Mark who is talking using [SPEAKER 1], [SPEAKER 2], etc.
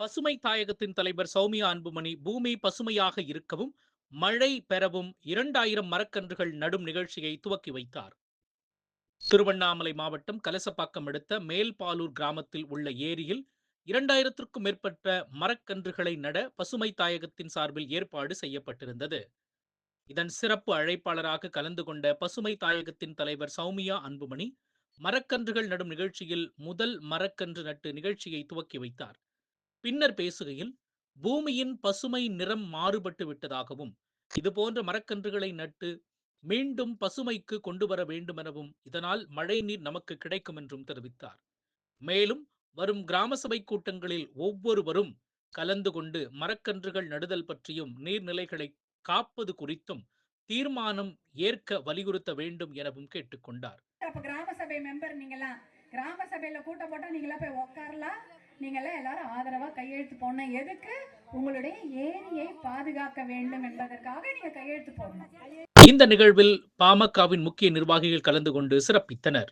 [SPEAKER 1] பசுமை தாயகத்தின் தலைவர் சௌமியா அன்புமணி பூமி பசுமையாக இருக்கவும் மழை பெறவும் இரண்டாயிரம் மரக்கன்றுகள் நடும் நிகழ்ச்சியை துவக்கி வைத்தார். திருவண்ணாமலை மாவட்டம் கலசப்பாக்கம் அடுத்த மேல்பாலூர் கிராமத்தில் உள்ள ஏரியில் இரண்டாயிரத்திற்கும் மேற்பட்ட மரக்கன்றுகளை நட பசுமை தாயகத்தின் சார்பில் ஏற்பாடு செய்யப்பட்டிருந்தது. இதன் சிறப்பு அழைப்பாளராக கலந்து கொண்ட பசுமை தாயகத்தின் தலைவர் சௌமியா அன்புமணி மரக்கன்றுகள் நடும் நிகழ்ச்சியில் முதல் மரக்கன்று நட்டு நிகழ்ச்சியை துவக்கி வைத்தார். பின்னர் பேசுகையில் பூமியின் பசுமை நிறம் மாறுபட்டு விட்டதாகவும் இதுபோன்ற மரக்கன்றுகளை நட்டு மீண்டும் பசுமைக்கு கொண்டு வர வேண்டும் எனவும் இதனால் மழைநீர் நமக்கு கிடைக்கும் என்றும் தெரிவித்தார். மேலும் வரும் கிராம சபை கூட்டங்களில் ஒவ்வொருவரும் கலந்து கொண்டு மரக்கன்றுகள் நடுதல் பற்றியும் நீர்நிலைகளை காப்பது குறித்தும் தீர்மானம் ஏற்க வலியுறுத்த வேண்டும் எனவும் கேட்டுக்கொண்டார்
[SPEAKER 2] அப்ப கிராம சபை மெம்பர் நீங்களா கிராம சபையில கூட்டம் போட்டா நீங்களா போய் உட்காரலாம் நீங்களாம் எல்லாரும் ஆதரவா கையெழுத்து போடணும். எதுக்கு? உங்களுடைய ஏரியை பாதுகாக்க வேண்டும் என்பதற்காக நீங்க கையெழுத்து போடணும்.
[SPEAKER 1] இந்த நிகழ்வில் பாமகவின் முக்கிய நிர்வாகிகள் கலந்து கொண்டு சிறப்பித்தனர்.